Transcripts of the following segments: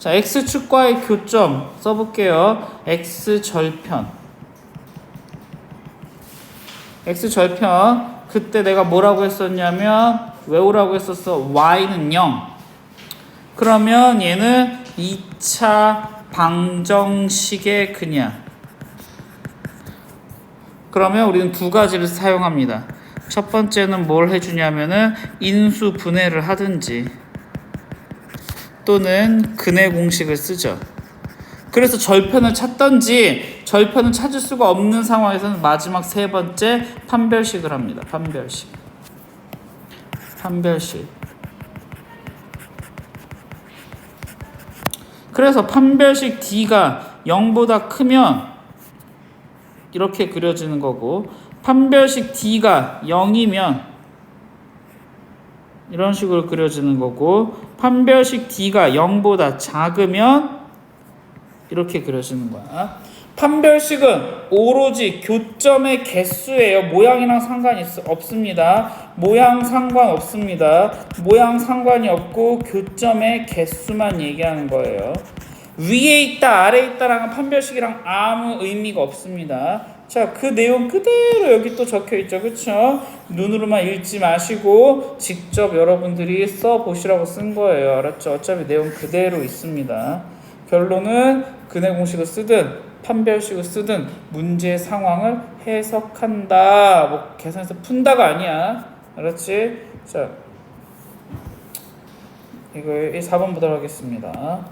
자, x축과의 교점 써볼게요. x절편. x절편. 그때 내가 뭐라고 했었냐면, 외우라고 했었어. y는 0. 그러면 얘는 2차 방정식의 그냥. 그러면 우리는 두 가지를 사용합니다. 첫 번째는 뭘 해주냐면은 인수 분해를 하든지 또는 근해 공식을 쓰죠. 그래서 절편을 찾던지 절편을 찾을 수가 없는 상황에서는 마지막 세 번째 판별식을 합니다. 판별식. 판별식. 그래서 판별식 D가 0보다 크면 이렇게 그려지는 거고 판별식 D가 0이면 이런 식으로 그려지는 거고 판별식 D가 0보다 작으면 이렇게 그려지는 거야. 판별식은 오로지 교점의 개수예요. 모양이랑 상관이 있- 없습니다. 모양 상관 없습니다. 모양 상관이 없고 교점의 개수만 얘기하는 거예요. 위에 있다, 아래에 있다랑은 판별식이랑 아무 의미가 없습니다. 자, 그 내용 그대로 여기 또 적혀 있죠. 그쵸? 눈으로만 읽지 마시고 직접 여러분들이 써 보시라고 쓴 거예요. 알았죠? 어차피 내용 그대로 있습니다. 결론은 근해 공식을 쓰든 판별식을 쓰든 문제 상황을 해석한다. 뭐 계산해서 푼다가 아니야. 알았지? 자, 이거 4번 보도록 하겠습니다.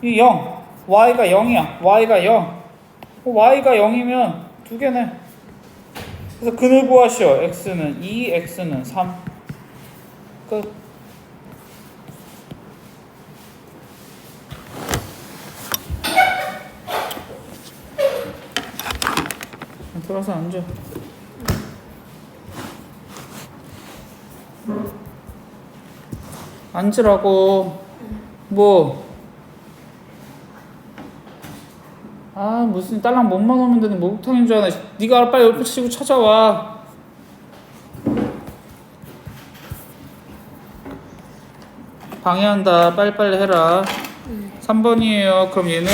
이 0, y가 0이야. y가 0. 어, y가 0이면 두 개네. 그래서 근을 구하시오. x는 2, x는 3. 끝. 들어서 앉아. 앉으라고. 뭐? 아 무슨 딸랑 몸만 오면 되는 목욕탕인 줄 아네. 네가 빨리 옆에 치고 찾아와. 방해한다. 빨리빨리 해라. 3번이에요. 그럼 얘는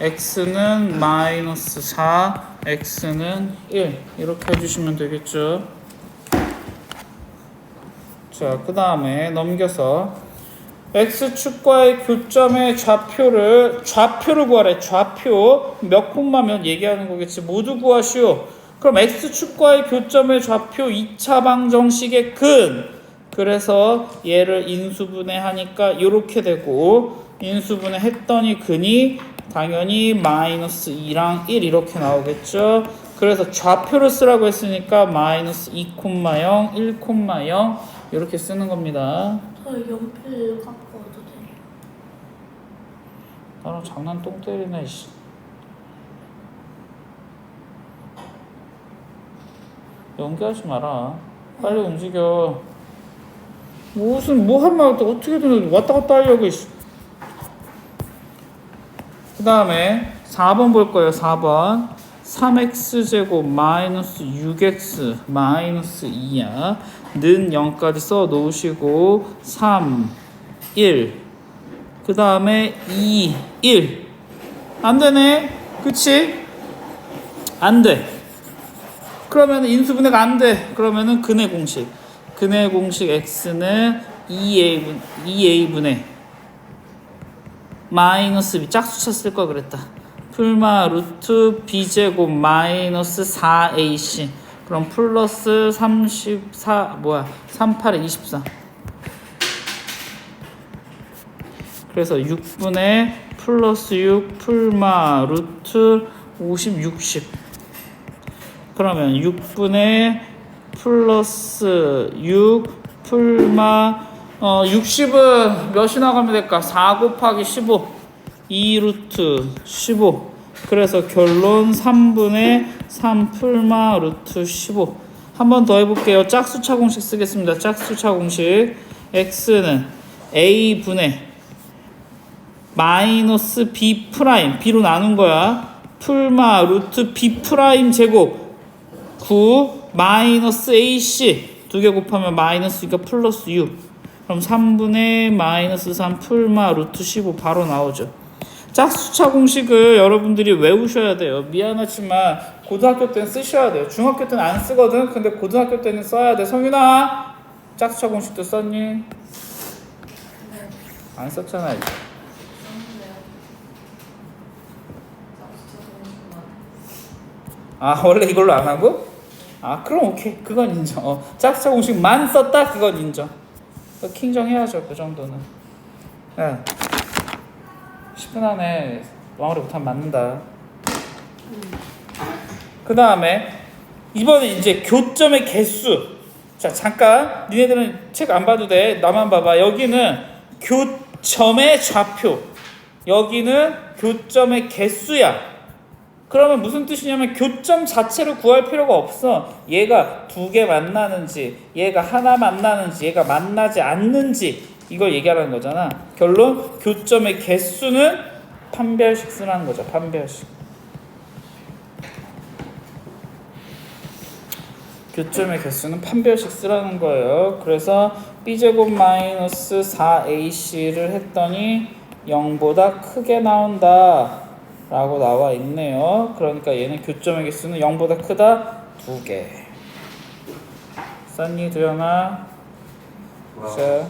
x는 마이너스 4, x는 1 이렇게 해주시면 되겠죠. 자, 그 다음에 넘겨서 x축과의 교점의 좌표를 좌표를 구하래. 좌표 몇 콤마면 얘기하는 거겠지. 모두 구하시오. 그럼 x축과의 교점의 좌표 2차 방정식의 근. 그래서 얘를 인수분해 하니까 이렇게 되고 인수분해 했더니 근이 당연히 마이너스 2랑 1 이렇게 나오겠죠. 그래서 좌표를 쓰라고 했으니까 마이너스 2,0, 1,0 이렇게 쓰는 겁니다. 저 연필 갖고 와도 돼요? 나랑 장난 똥 때리네 씨. 연기하지 마라. 빨리 움직여. 무슨 뭐 하면 어떻게든 왔다 갔다 하려고. 그 다음에 4번 볼 거예요. 4번. 3x 제곱 마이너스 6x 마이너스 2야. 는 0까지 써 놓으시고 3, 1. 그 다음에 2, 1. 안 되네. 그치? 안 돼. 그러면 인수분해가 안 돼. 그러면은 근해 공식. 근해 공식 x는 2a, 2a분의 마이너스 b 짝수차 쓸걸 그랬다. 풀마 루트 b제곱 마이너스 4ac 그럼 플러스 34 뭐야 38에 24 그래서 6분의 플러스 6 풀마 루트 50 60 그러면 6분의 플러스 6 풀마 어 60은 몇이 나 가면 될까? 4 곱하기 15 2 루트 15 그래서 결론 3분의 3 풀마 루트 15 한 번 더 해볼게요. 짝수차 공식 쓰겠습니다. 짝수차 공식. X는 a분의 마이너스 b 프라임. B로 나눈 거야. 풀마 루트 b 프라임 제곱. 9 마이너스 ac 두 개 곱하면 마이너스 그러니까 플러스 6 그럼 3분의 마이너스 3 풀마 루트 15 바로 나오죠. 짝수차 공식을 여러분들이 외우셔야 돼요. 미안하지만 고등학교 때는 쓰셔야 돼요. 중학교 때는 안 쓰거든. 근데 고등학교 때는 써야 돼. 성윤아, 짝수차 공식도 썼니? 네. 안 썼잖아. 이제. 아 원래 이걸로 안 하고? 아 그럼 오케이 그건 인정. 어, 짝수차 공식만 썼다 그건 인정. 그 킹정해야죠 그 정도는. 예. 10분 안에 왕으로 못하면 맞는다. 그 다음에 이번에 이제 교점의 개수. 자 잠깐 니네들은 책 안 봐도 돼. 나만 봐봐. 여기는 교점의 좌표. 여기는 교점의 개수야. 그러면 무슨 뜻이냐면 교점 자체를 구할 필요가 없어. 얘가 두 개 만나는지, 얘가 하나 만나는지, 얘가 만나지 않는지 이걸 얘기하라는 거잖아. 결론 교점의 개수는 판별식 쓰라는 거죠. 판별식. 교점의 개수는 판별식 쓰라는 거예요. 그래서 b제곱 마이너스 4ac를 했더니 0보다 크게 나온다. 라고 나와 있네요. 그러니까 얘는 교점의 개수는 0보다 크다. 두 개. 쌌니 두영아? 자.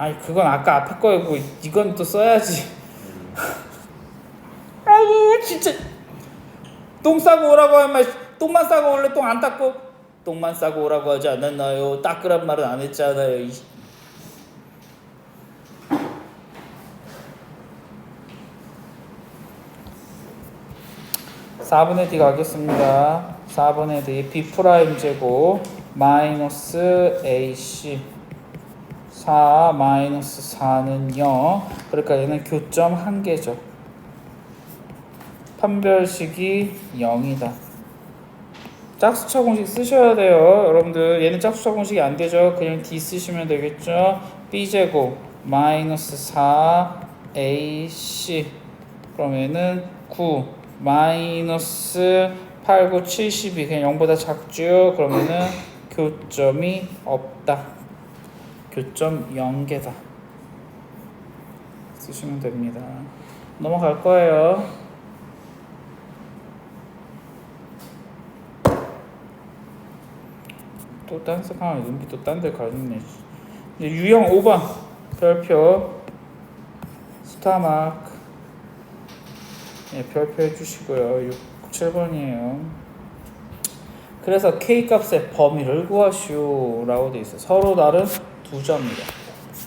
아니 그건 아까 앞에 거고 이건 또 써야지. 아우 진짜 똥 싸고 오라고 하면 똥만 싸고 올래 똥 안 닦고 똥만 싸고 오라고 하지 않았나요? 닦으란 말은 안 했잖아요. 이 4분의 D 가겠습니다. 4분의 D B 프라임 제곱 마이너스 AC 4 마이너스 4는 0 그러니까 얘는 교점 한 개죠. 판별식이 0이다. 짝수차 공식 쓰셔야 돼요. 여러분들 얘는 짝수차 공식이 안 되죠. 그냥 D 쓰시면 되겠죠. B 제곱 마이너스 4 AC 그럼 얘는 9 마이너스 8, 9, 72 그냥 0보다 작죠. 그러면은 교점이 없다. 교점 0개다. 쓰시면 됩니다. 넘어갈 거예요. 또 딴 색깔 눈빛 또딴 데 가있네. 이제 유형 5번 별표 스타마크 예, 별표 해주시고요. 6, 7번이에요. 그래서 k 값의 범위를 구하시오 라고 돼 있어. 서로 다른 두 점이다.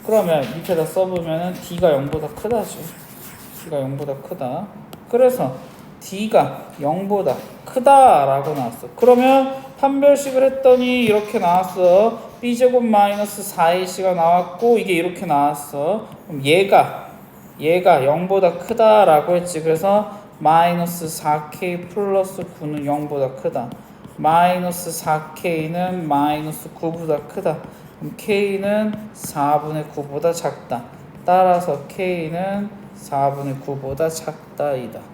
그러면 밑에다 써보면은 d가 0보다 크다지. d가 0보다 크다. 그래서 d가 0보다 크다라고 나왔어. 그러면 판별식을 했더니 이렇게 나왔어. b제곱 마이너스 4ac가 나왔고 이게 이렇게 나왔어. 그럼 얘가 얘가 0보다 크다라고 했지. 그래서 마이너스 4k 플러스 9는 0보다 크다. 마이너스 4k는 마이너스 9보다 크다. K는 4분의 9보다 작다. 따라서 k는 4분의 9보다 작다이다.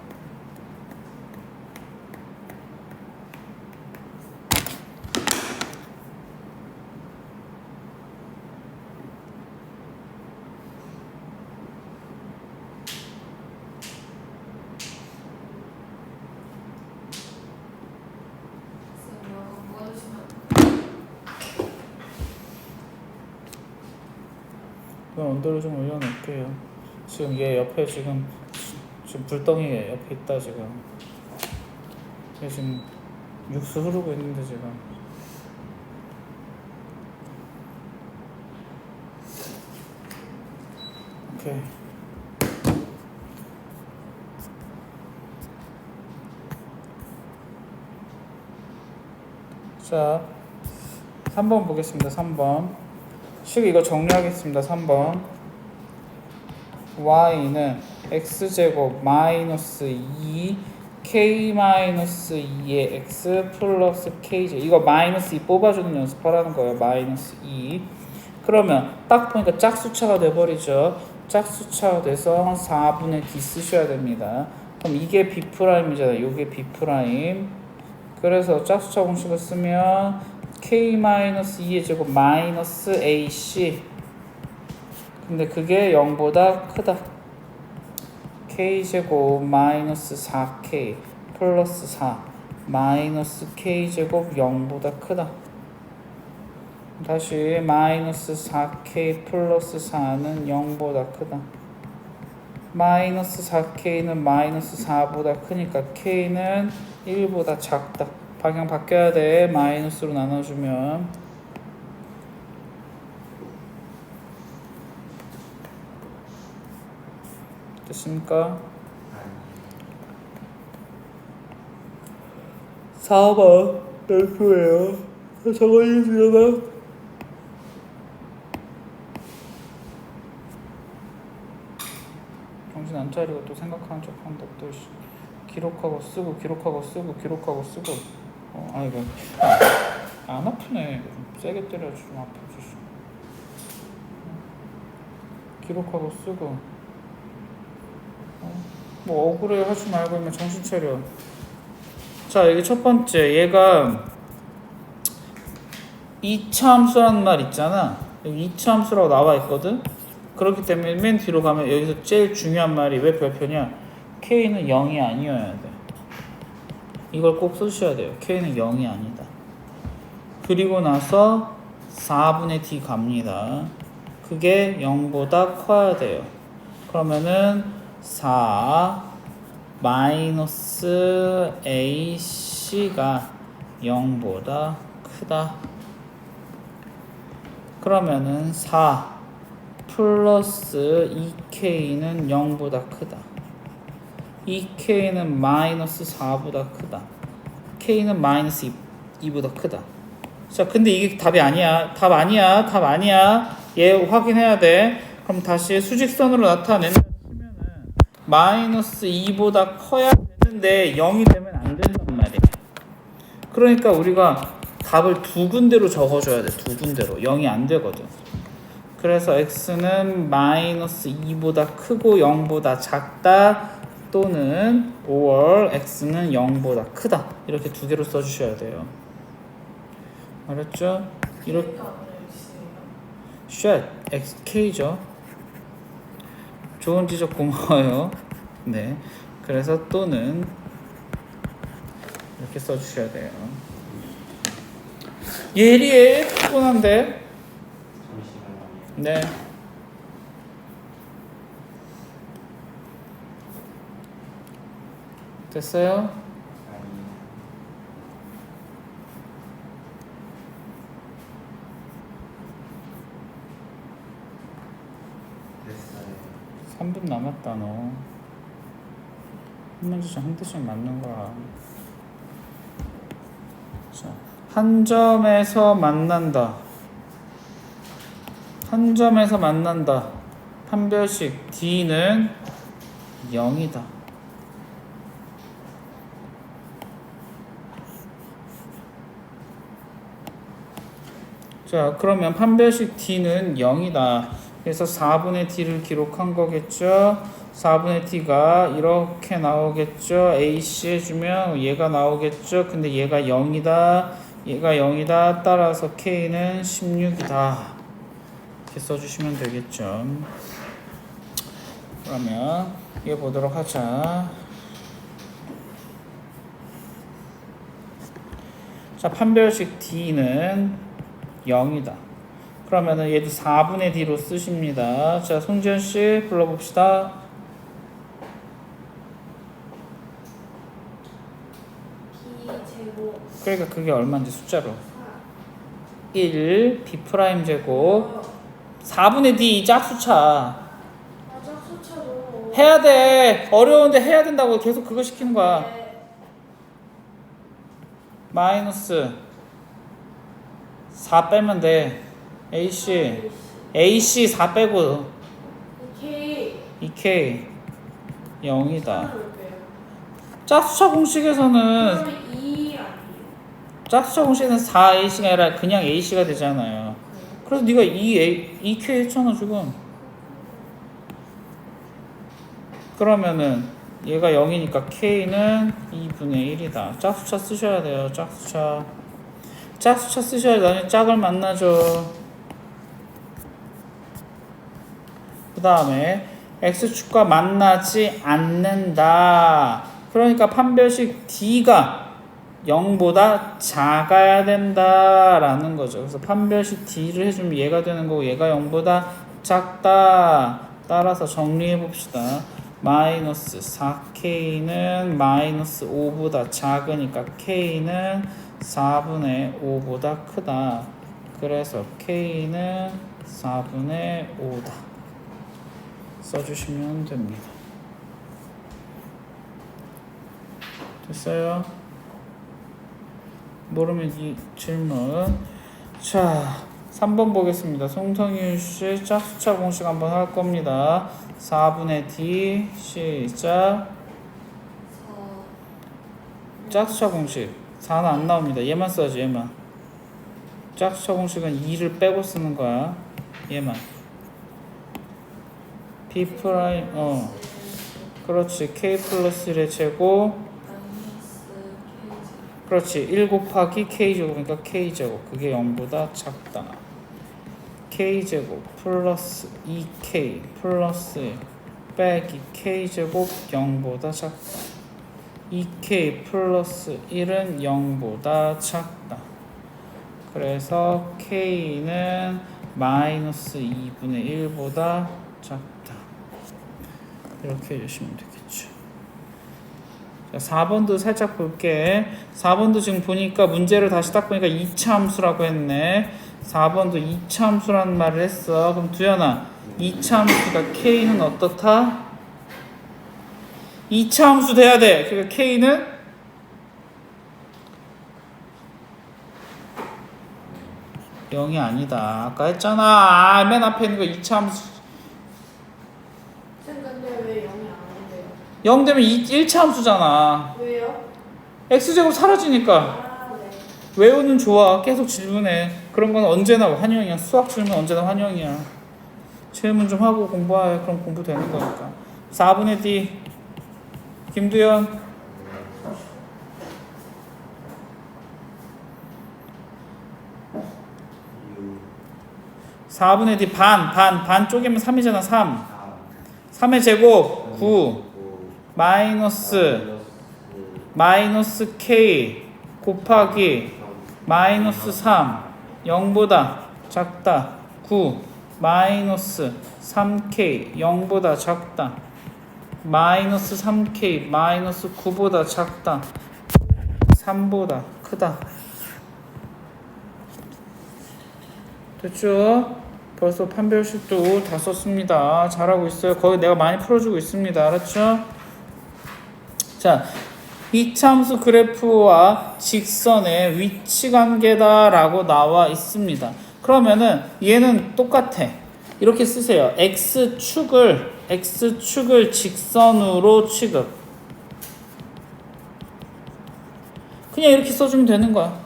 온도를 좀 올려놓을게요. 지금 얘 옆에 지금 지금 불덩이 옆에 있다 지금. 얘 지금 육수 흐르고 있는데 지금. 오케이. 자, 3번 보겠습니다. 3번. 식 이거 정리하겠습니다. 3번. Y는 x제곱 마이너스 2 k 마이너스 2의 x 플러스 k제 이거 마이너스 2 뽑아주는 연습하라는 거예요. 마이너스 2 그러면 딱 보니까 짝수차가 돼버리죠. 짝수차가 돼서 4분의 d 쓰셔야 됩니다. 그럼 이게 b 프라임이잖아요. 이게 b 프라임. 그래서 짝수차 공식을 쓰면 k 마이너스 2의 제곱 마이너스 ac 근데 그게 0보다 크다. k 제곱 마이너스 4k 플러스 4 마이너스 k 제곱 0보다 크다. 다시 마이너스 4k 플러스 4는 0보다 크다. 마이너스 4k는 마이너스 4보다 크니까 k는 1보다 작다. 방향 바뀌어야 돼. 마이너스로 나눠주면 됐습니까? 4번 몇 초예요? 적어주시려나? 정신 안 차리고 또 생각하는 척 한다 또 씨. 기록하고 쓰고 기록하고 쓰고 기록하고 쓰고 어 아이고 아, 안 아프네 이거 좀 세게 때려야지 좀 아프지 씨. 기록하고 쓰고 어, 뭐 억울해 하지 말고 그냥 정신 차려. 자 이게 첫 번째. 얘가 이차함수라는 말 있잖아. 여기 이차함수라고 나와 있거든. 그렇기 때문에 맨 뒤로 가면 여기서 제일 중요한 말이 왜 별표냐? K는 0이 아니어야 돼. 이걸 꼭 쓰셔야 돼요. K는 0이 아니다. 그리고 나서 4분의 D 갑니다. 그게 0보다 커야 돼요. 그러면은 4 마이너스 AC가 0보다 크다. 그러면은 4 플러스 2K는 0보다 크다. 2K는 마이너스 4보다 크다. K는 마이너스 2, 보다 크다. 자 근데 이게 답이 아니야. 답 아니야. 답 아니야. 얘 확인해야 돼. 그럼 다시 수직선으로 치면은 마이너스 2보다 커야 되는데 0이 되면 안 된단 말이야 그러니까 우리가 답을 두 군데로 적어줘야 돼 두 군데로. 0이 안 되거든. 그래서 x는 마이너스 2보다 크고 0보다 작다 또는 5월 x는 0보다 크다. 이렇게 두 개로 써주셔야 돼요. 알았죠? 이렇게. 쉣 xk죠 좋은 지적 고마워요. 네. 그래서 또는 이렇게 써주셔야 돼요. 예리해. 피곤한데. 네. 됐어요? 3분 남았다 너. 한 문제씩 한 대씩 맞는 거야. 자, 한 점에서 만난다. 한 점에서 만난다. 판별식 D는 0이다. 자, 그러면 판별식 D는 0이다. 그래서 4분의 D를 기록한 거겠죠. 4분의 D가 이렇게 나오겠죠. AC 해주면 얘가 나오겠죠. 근데 얘가 0이다. 얘가 0이다. 따라서 K는 16이다. 이렇게 써주시면 되겠죠. 그러면 얘 보도록 하자. 자, 판별식 D는 0이다. 그러면은 얘도 4분의 D로 쓰십니다. 자, 송지현 씨 불러봅시다. 그러니까 그게 얼마인지 숫자로. 1 B 프라임 제곱 4분의 D 이 짝수차. 해야 돼. 어려운데 해야 된다고 계속 그거 시키는 거야. 마이너스 4 빼면 돼. AC AC 4 빼고 K 2K 0이다. 볼게요. 짝수차 공식에서는 그러면 2 아니에요? 짝수차 공식에는 4AC가 아니라 그냥 AC가 되잖아요. 그래서 네가 2A, 2K 했잖아 지금. 그러면은 얘가 0이니까 K는 2분의 1이다. 짝수차 쓰셔야 돼요. 짝수차. 짝수차 쓰셔야 나중에 짝을 만나죠. 그 다음에 x축과 만나지 않는다. 그러니까 판별식 d가 0보다 작아야 된다라는 거죠. 그래서 판별식 d를 해주면 얘가 되는 거고 얘가 0보다 작다. 따라서 정리해 봅시다. 마이너스 4k는 마이너스 5보다 작으니까 k는 4분의 5보다 크다. 그래서 k는 4분의 5다. 써주시면 됩니다. 됐어요? 모르면 이 질문. 자, 3번 보겠습니다. 송성윤 씨 짝수차 공식 한번 할 겁니다. 4분의 d 시작. 짝수차 공식 4는 안 나옵니다. 얘만 써야지 얘만. 짝수차 공식은 2를 빼고 쓰는 거야. 얘만. P 프라임 어. 그렇지. K 플러스 1의 제곱. 그렇지. 1 곱하기 k제곱. 그러니까 k제곱. 그게 0보다 작다. K제곱 플러스 2k 플러스 1 빼기 k제곱 0보다 작다. 2k 플러스 1은 0보다 작다. 그래서 k는 마이너스 2분의 1보다 작다 이렇게 해주시면 되겠죠 자, 4번도 살짝 볼게. 4번도 지금 보니까 문제를 다시 딱 보니까 2차 함수라고 했네. 4번도 2차 함수라는 말을 했어. 그럼 두현아, 2차 함수가 k는 어떻다? 2차 함수 돼야 돼. 그러니까 k는 영이 아니다. 아까 했잖아. 아, 맨 앞에 있는 거 2차 함수. 쌤 근데 왜 0이 안 돼요? 0 되면 2, 1차 함수잖아. 왜요? x제곱 사라지니까. 아 네. 외우는 좋아. 계속 질문해. 그런 건 언제나 환영이야. 수학 질문 언제나 환영이야. 질문 좀 하고 공부해. 그럼 공부 되는 거니까. 4분의 D. 김두현. 유 4분의 D 반, 반, 반 쪼개면 3이잖아. 3. 3 3의 제곱 9. 마이너스, 마이너스 K 곱하기 마이너스 3. 0보다 작다. 9. 마이너스 3K 0보다 작다. 마이너스 3K 마이너스 9보다 작다. 3보다 크다. 됐죠? 벌써 판별식도 다 썼습니다. 잘하고 있어요. 거의 내가 많이 풀어주고 있습니다. 알았죠? 자, 이참수 그래프와 직선의 위치 관계다라고 나와 있습니다. 그러면은 얘는 똑같아. 이렇게 쓰세요. x축을 x축을 직선으로 취급. 그냥 이렇게 써주면 되는 거야.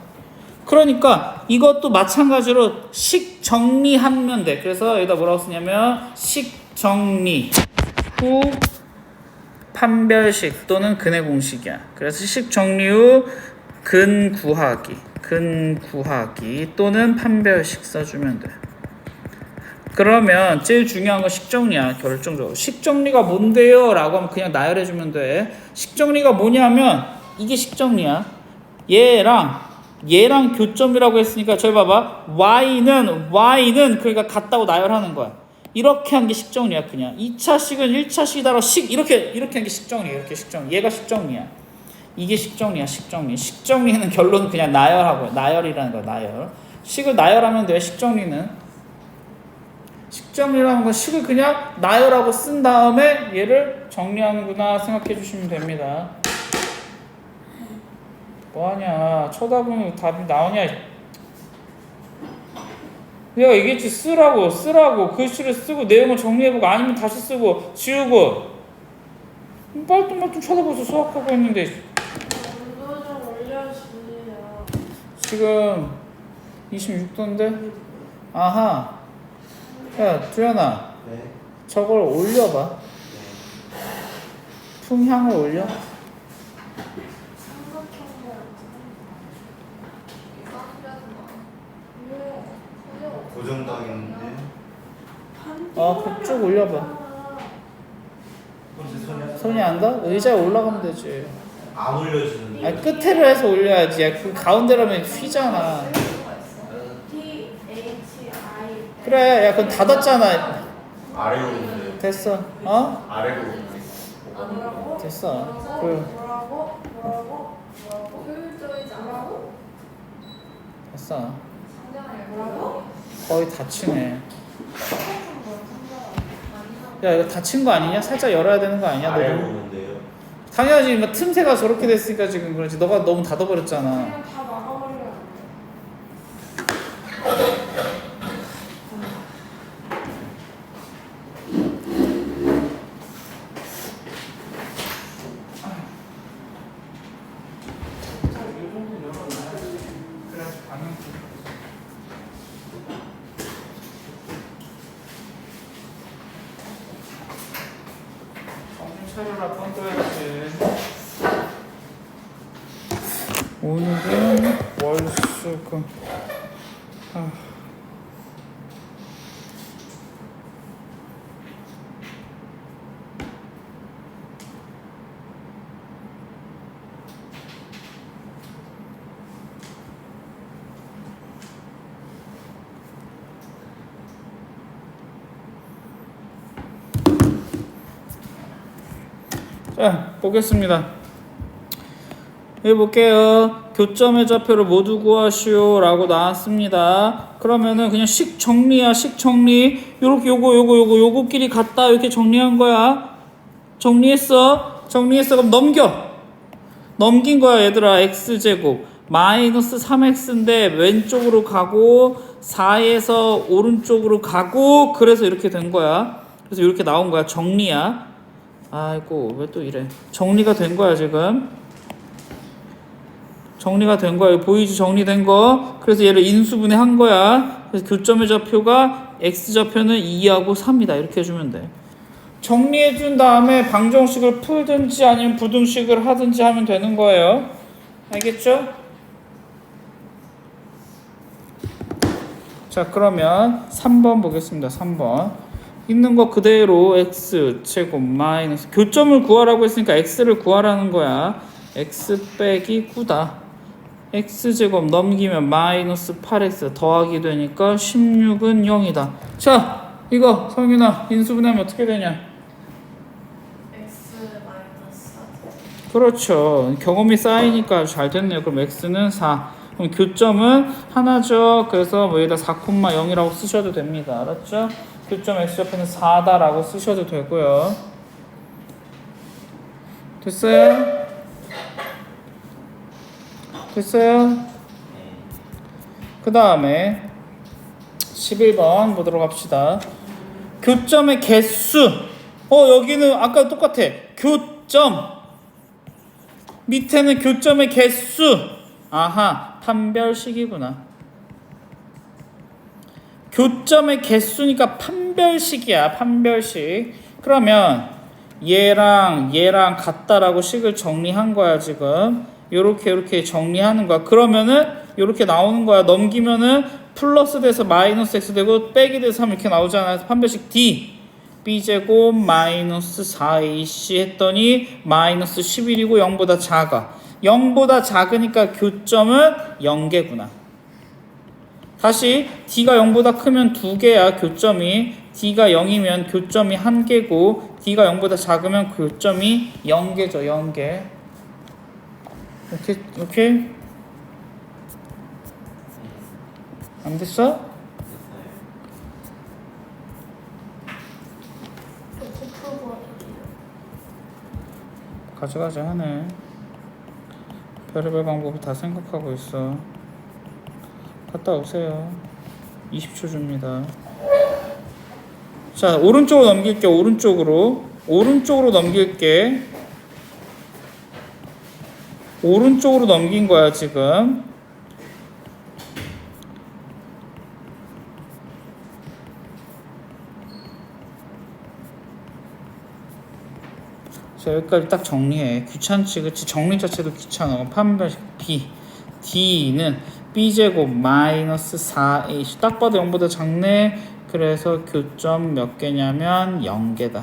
그러니까 이것도 마찬가지로 식 정리하면 돼. 그래서 여기다 뭐라고 쓰냐면 식 정리 후 판별식 또는 근의 공식이야. 그래서 식 정리 후 근 구하기, 근 구하기 또는 판별식 써주면 돼. 그러면 제일 중요한 건 식정리야 결정적으로 식정리가 뭔데요? 라고 하면 그냥 나열해주면 돼 식정리가 뭐냐면 이게 식정리야 얘랑 얘랑 교점이라고 했으니까 저기 봐봐 y는 y는 그러니까 같다고 나열하는 거야 이렇게 한 게 식정리야 그냥. 2차식은 1차식이다로 식 이렇게 이렇게 한 게 식정리야 이렇게 식정리. 얘가 식정리야. 이게 식정리야 식정리. 식정리는 결론은 그냥 나열하고 나열이라는 거야 나열. 식을 나열하면 돼 식정리는. 식정리라는 건 식을 그냥 나열하고 쓴 다음에 얘를 정리하는구나 생각해 주시면 됩니다. 뭐하냐. 쳐다보면 답이 나오냐 내가 얘기했지 쓰라고 쓰라고. 글씨를 쓰고 내용을 정리해보고 아니면 다시 쓰고 지우고. 빨뚱빨뚱 쳐다보면서 수학하고 있는데. 온도 좀 올려주세요. 지금 26도인데? 아하. 야 두현아. 네. 저걸 올려봐. 풍향을 올려 삼각형이랑 고정당했는데 어, 쭉 올려봐. 손이 안 닿아? 의자에 올라가면 되지. 안 올려주는데 아니, 끝으로 해서 올려야지. 야, 그 가운데라면 휘잖아. T H I 그래, 야, 그건 닫았잖아. 아래로 오는데 됐어. 어? 아래로 오는데? 됐어. 그, 뭐라고? 뭐라고? 뭐라고? 효율적이지 않라고? 됐어. 거의 다치네. 야, 이거 다친 거 아니냐? 살짝 열어야 되는 거 아니야? 아래로 너 오는데요 당연하지. 뭐 틈새가 저렇게 됐으니까 지금 그렇지. 너가 너무 닫아버렸잖아. 그냥 다 차려라 뻔떠야지 오늘은 월수금 아. 자 보겠습니다 해볼게요. 교점의 좌표를 모두 구하시오 라고 나왔습니다. 그러면은 그냥 식 정리야, 식 정리. 요렇게 요거, 요거, 요거, 요거끼리 같다. 이렇게 정리한 거야. 정리했어. 정리했어. 그럼 넘겨. 넘긴 거야, 얘들아. x제곱. 마이너스 3x인데 왼쪽으로 가고 4에서 오른쪽으로 가고 그래서 이렇게 된 거야. 그래서 이렇게 나온 거야. 정리야. 아이고, 왜 또 이래. 정리가 된 거야, 지금. 정리가 된 거야. 보이지 정리된 거. 그래서 얘를 인수분해 한 거야. 그래서 교점의 좌표가 x 좌표는 2하고 3이다. 이렇게 해주면 돼. 정리해 준 다음에 방정식을 풀든지 아니면 부등식을 하든지 하면 되는 거예요. 알겠죠? 자, 그러면 3번 보겠습니다. 3번. 있는 거 그대로 x 제곱 마이너스 교점을 구하라고 했으니까 x를 구하라는 거야. x 빼기 9다. x제곱 넘기면 마이너스 8x 더하기 되니까 16은 0이다. 자, 이거 성윤아 인수분해하면 어떻게 되냐? X 마이너스 4. 그렇죠. 경험이 쌓이니까 잘 됐네요. 그럼 x는 4. 교점은 하나죠. 그래서 뭐 여기다 4,0이라고 쓰셔도 됩니다. 알았죠? 교점 x좌표는 4다라고 쓰셔도 되고요. 됐어요? 됐어요? 그 다음에 11번 보도록 합시다. 교점의 개수. 어, 여기는 아까 똑같아. 교점. 밑에는 교점의 개수. 아하, 판별식이구나. 교점의 개수니까 판별식이야, 판별식. 그러면 얘랑 얘랑 같다라고 식을 정리한 거야, 지금. 요렇게 요렇게 정리하는 거야. 그러면은 요렇게 나오는 거야. 넘기면은 플러스 돼서 마이너스 x 되고 빼기 돼서 3 이렇게 나오잖아. 그래서 판별식 D. b제곱 마이너스 4ac 했더니 마이너스 11이고 0보다 작아. 0보다 작으니까 교점은 0개구나. 다시 d가 0보다 크면 2개야 교점이 d가 0이면 교점이 1개고 d가 0보다 작으면 교점이 0개죠 0개 오케이 오케이 안 됐어? 이렇게. 가져가자 하네 별의별 방법을 다 생각하고 있어. 갔다 오세요. 20초 줍니다. 자 오른쪽으로 넘길게 오른쪽으로. 오른쪽으로 넘길게. 오른쪽으로 넘긴 거야 지금 자 여기까지 딱 정리해. 귀찮지 그치? 정리 자체도 귀찮아. 판별 B D는 b제곱 마이너스 4ac 딱 봐도 0보다 작네. 그래서 교점 몇 개냐면 0개다.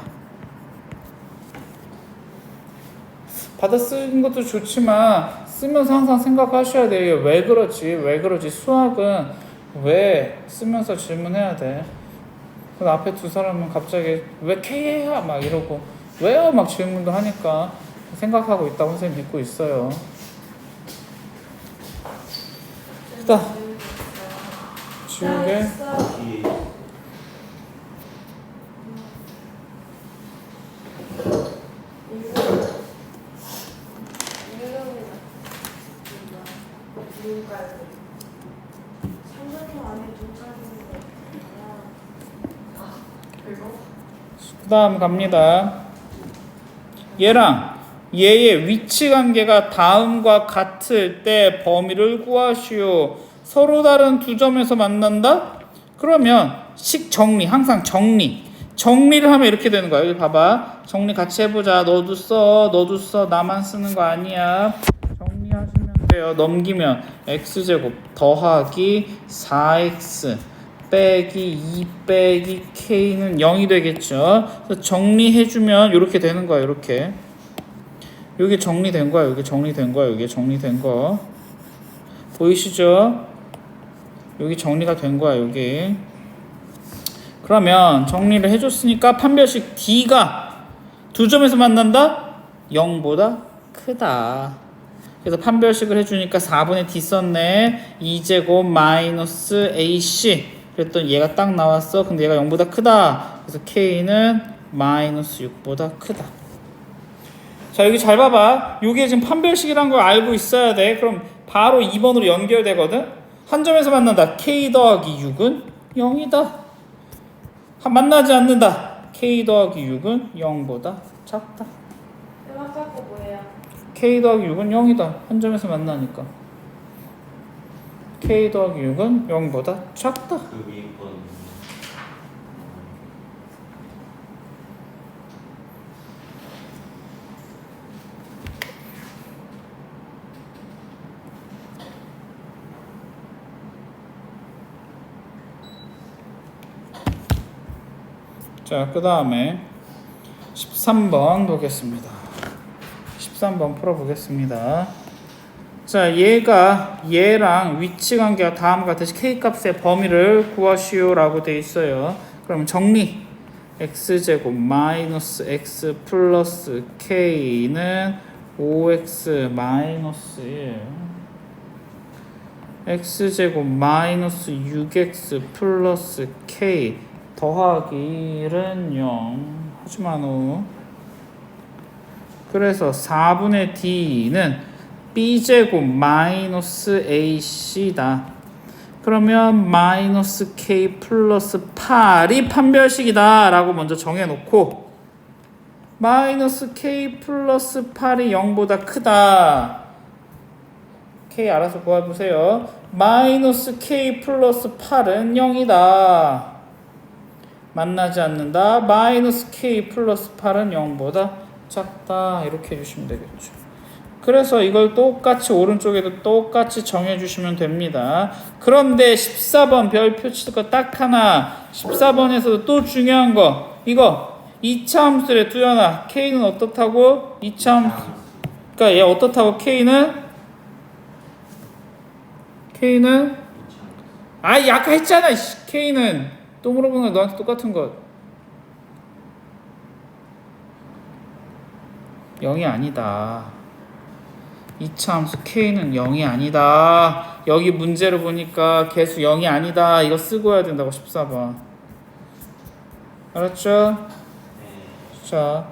받아 쓰는 것도 좋지만 쓰면서 항상 생각하셔야 돼요. 왜 그러지? 왜 그러지? 수학은 왜 쓰면서 질문해야 돼? 그 앞에 두 사람은 갑자기 왜 K야? 막 이러고 왜요? 막 질문도 하니까 생각하고 있다고 선생님 믿고 있어요. 됐다. 지우개. 그 다음 갑니다. 얘랑 얘의 위치 관계가 다음과 같을 때 범위를 구하시오. 서로 다른 두 점에서 만난다? 그러면 식 정리, 항상 정리. 정리를 하면 이렇게 되는 거야. 여기 봐봐. 정리 같이 해보자. 너도 써, 너도 써. 나만 쓰는 거 아니야. 정리하시면 돼요. 넘기면 x제곱 더하기 4x 빼기 2 빼기 k는 0이 되겠죠. 그래서 정리해주면 이렇게 되는 거야. 이렇게. 여기 정리된 거야. 여기 정리된 거야. 여기 정리된 거. 보이시죠? 여기 정리가 된 거야. 여기. 그러면 정리를 해줬으니까 판별식 D가 두 점에서 만난다? 0보다 크다. 그래서 판별식을 해주니까 4분의 D 썼네. 2제곱 마이너스 AC. 그랬더니 얘가 딱 나왔어. 근데 얘가 0보다 크다. 그래서 K는 마이너스 6보다 크다. 자 여기 잘 봐봐. 이게 지금 판별식이란 걸 알고 있어야 돼. 그럼 바로 2번으로 연결되거든. 한 점에서 만난다. K 더하기 6은 0이다. 한 만나지 않는다. K 더하기 6은 0보다 작다. 음악 뭐예요? K 더하기 6은 0이다. 한 점에서 만나니까. K 더하기 6은 0보다 작다. 그 위에 건 자, 그 다음에 13번 보겠습니다. 13번 풀어보겠습니다. 자, 얘가 얘랑 위치 관계가 다음과 같이 k 값의 범위를 구하시오라고 돼 있어요. 그럼 정리. x제곱 마이너스 x 플러스 k는 5x 마이너스 1 x제곱 마이너스 6x 플러스 k 더하기 1은 0 하지만 후 그래서 4분의 d는 b제곱 마이너스 ac다 그러면 마이너스 k 플러스 8이 판별식이다 라고 먼저 정해놓고 마이너스 k 플러스 8이 0보다 크다 k 알아서 구해보세요 마이너스 k 플러스 8은 0이다 만나지 않는다. 마이너스 k 플러스 8은 0보다 작다. 이렇게 해주시면 되겠죠. 그래서 이걸 똑같이 오른쪽에도 똑같이 정해주시면 됩니다. 그런데 14번 별표 칠거딱 하나. 14번에서도 또 중요한 거. 이거 2차 함수래 두연아. k는 어떻다고? 2차 함수. 그러니까 얘 어떻다고 k는? k는? 아, 아까 했잖아. 이 k는. 또 물어보는 거 너한테 똑같은 것. 0이 아니다. 2차 함수 k는 0이 아니다. 여기 문제를 보니까 개수 0이 아니다. 이거 쓰고 해야 된다고 14번. 알았죠? 네. 자,